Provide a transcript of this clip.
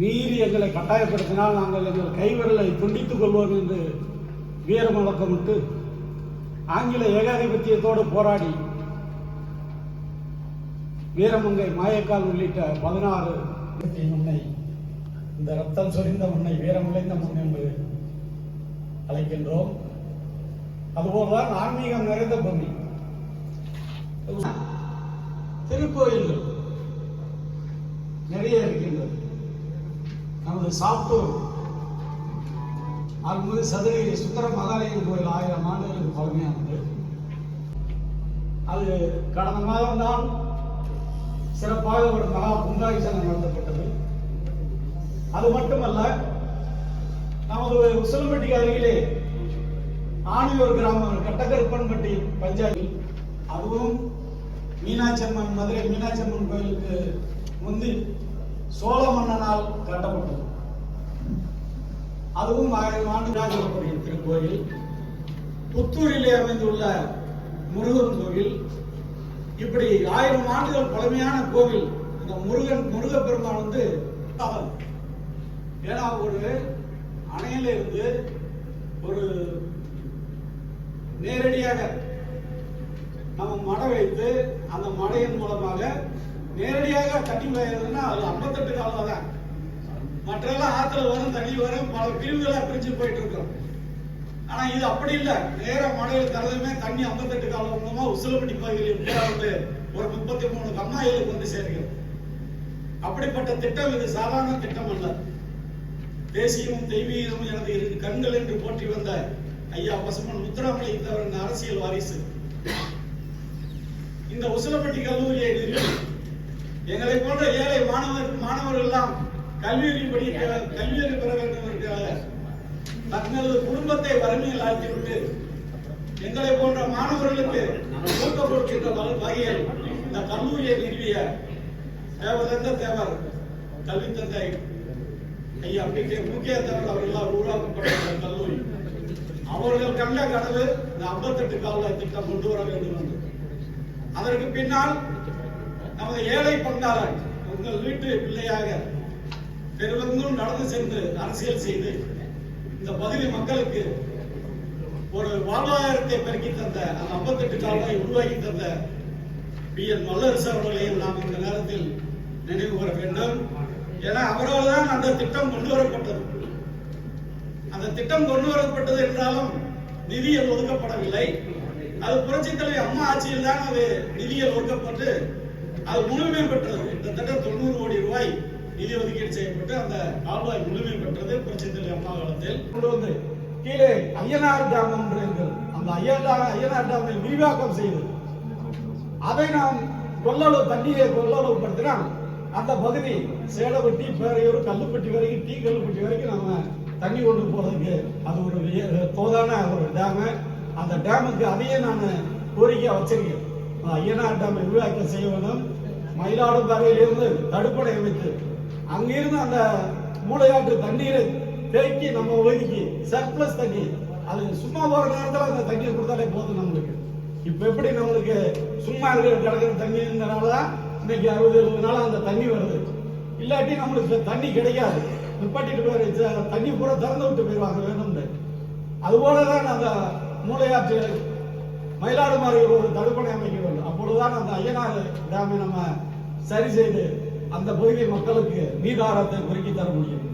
மீறி எங்களை கட்டாயப்படுத்தினால் நாங்கள் எங்கள் கைவிரலை துண்டித்துக் கொள்வோம் என்று வீரமுழக்கமிட்டு ஆங்கில ஏகாதிபத்தியத்தோடு போராடி வீரமங்கை மாயக்கால் உள்ளிட்ட பதினாறு முன்னை இந்த ரத்தம் சொரிந்த முன்னை வீரமுழைந்த முன் என்று அழைக்கின்றோம். அதுபோல்தான் ஆன்மீகம் நிறைந்த பூமி. திருக்கோயில்கள் நிறைய இருக்கின்றது. நமது சாத்தூர் அருள்மிகு சதுரகிரி சுந்தர மகாலயன் கோயில் ஆயிரம் ஆண்டுகளுக்கு பழமையானது. அது கடந்த மாதம் தான் சிறப்பாக ஒரு மகா கும்பாபிஷேகம் நடத்தப்பட்டது. அது மட்டுமல்ல நமது உசிலம்பட்டிக்கு அருகிலே ஆணையூர் கிராமம் கட்டகருப்பன்பட்டி பஞ்சாயத்து அதுவும் மீனாட்சி அம்மன் மதுரை மீனாட்சி அம்மன் கோயிலுக்கு முந்தி சோழ மன்னனால் கட்டப்பட்டது. அதுவும் ஆயிரம் ஆண்டுகளாக சொல்லக்கூடிய திருக்கோயில். புத்தூரில் அமைந்துள்ள முருகன் கோவில். இப்படி ஆயிரம் ஆண்டுகள் பழமையான கோவில். இந்த முருகன் முருகப்பெருமான் வந்து அவன் ஏன்னா ஒரு அணையில இருந்து ஒரு நேரடியாக நம்ம மடை வைத்து அந்த மடையின் மூலமாக நேரடியாக தண்ணி பெய்யறதுன்னா அது ஐம்பத்தெட்டு காலம் தான் மற்றெல்லாம் ஆத்துல வரும் தண்ணி வரும் பல பிரிவுகளாக பிரிஞ்சு போயிட்டு இருக்கிறோம் ஆனா இது அப்படி இல்லை. நேர மழையில் தரதுமே தண்ணி ஐம்பத்தெட்டு காலம் மூலமா உசிலப்பட்டி பகுதியில் வந்து ஒரு முப்பத்தி மூணு கம்மாயிலுக்கு வந்து சேர்க்கிறது அப்படிப்பட்ட திட்டம் இது சாதாரண திட்டம் அல்ல. தேசியமும் தெய்வீகமும் எனது இரு கண்கள் என்று போற்றி வந்த ஐயா பசுமன் முத்துராமலை தவிர அரசியல் வாரிசு. இந்த உசிலப்பட்டி கல்லூரியை நிறுவி எங்களை போன்ற ஏழை மாணவர் மாணவர்கள் எல்லாம் கல்வியறி படிக்க கல்வியறி பெற வேண்டும் என்கிற தங்களது குடும்பத்தை வறுமையில் ஆழ்த்திவிட்டு எங்களை போன்ற மாணவர்களுக்கு ஊக்கம் கொடுக்கின்ற வகையில் இந்த கல்லூரியை நிறுவிய தேவதந்த தேவர் கல்வி தந்தை ஐயா பி.கே. முக்கிய தேவர் அவர்களால் உருவாக்கப்பட்ட கல்லூரி. அவர்கள் கண்ட கனவு இந்த 58 கால திட்டம் கொண்டு வர வேண்டும் என்று அதற்கு பின்னால் நமது ஏழை பங்காளர் உங்கள் வீட்டு பிள்ளையாக பெருவெங்கும் நடந்து சென்று அரசியல் செய்து இந்த பகுதி மக்களுக்கு ஒரு வாழ்வாதாரத்தை பெருக்கி தந்த அந்த 58 கால்வாய் உருவாக்கி தந்த பி. என். வல்லரசு அவர்களையும் நாம் இந்த நேரத்தில் நினைவு கூற வேண்டும். ஏன்னா அவரால் தான் அந்த திட்டம் கொண்டு வரப்பட்டது. அந்த திட்டம் கொண்டு வரப்பட்டது என்றாலும் நிதியில் ஒதுக்கப்படவில்லை. அது புரட்சித் அம்மா ஆட்சியில் தான் அது நிதியில் ஒதுக்கப்பட்டு அது முழுமை பெற்றது. கிட்டத்தட்ட தொண்ணூறு கோடி ரூபாய் நிதி ஒதுக்கீடு செய்யப்பட்டு அந்த கால்வாய் முழுமை பெற்றது புரட்சித் அம்மா காலத்தில். கொண்டு வந்து கீழே ஐயனார் டேம் ஒன்று இருந்தது அந்த ஐயனார் ஐயனார் டேமை விரிவாக்கம் செய்தது அதை நாம் கொள்ளளவு தண்ணீரை கொள்ளளவு படுத்தினால் அந்த பகுதி சேலப்பட்டி பேரையூர் கல்லுப்பட்டி வரைக்கும் டீ கல்லுப்பட்டி வரைக்கும் நம்ம தண்ணி கொண்டு போறதுக்கு அது ஒரு விய- தோதான ஒரு டேமு. அந்த டேமுக்கு அதையே நான் கோரிக்கையாக வச்சிருக்கேன் ஐயனார் டேமை விரிவாக்கம் செய்ய வேண்டும். மயிலாடுதுறையிலிருந்து தடுப்பணை அமைத்து அங்கிருந்து அந்த மூளையாற்று தண்ணீரை தேக்கி நம்ம ஒதுக்கி சர்ப்ளஸ் தண்ணி அது சும்மா போற நேரத்தில் அந்த தண்ணியை கொடுத்தாலே போதும் நம்மளுக்கு. இப்ப எப்படி நம்மளுக்கு சும்மா இருக்கிற கிடக்கிற தண்ணி இருந்தனால தான் இன்னைக்கு அறுபது எழுபது நாள் அந்த தண்ணி வருது. இல்லாட்டி நம்மளுக்கு தண்ணி கிடைக்காது. நிப்பாட்டிட்டு போய் தண்ணி பூரா திறந்து விட்டு போயிடுவாங்க வேணும்னு. அதுபோல தான் அந்த மூளையாற்று மயிலாடுமாறு ஒரு தடுப்பணை அமைக்க வேண்டும் அப்பொழுதுதான் அந்த ஐயனார் டேமை நம்ம சரி செய்து அந்த பகுதி மக்களுக்கு நீதாரத்தை பெருக்கி தர முடியும்.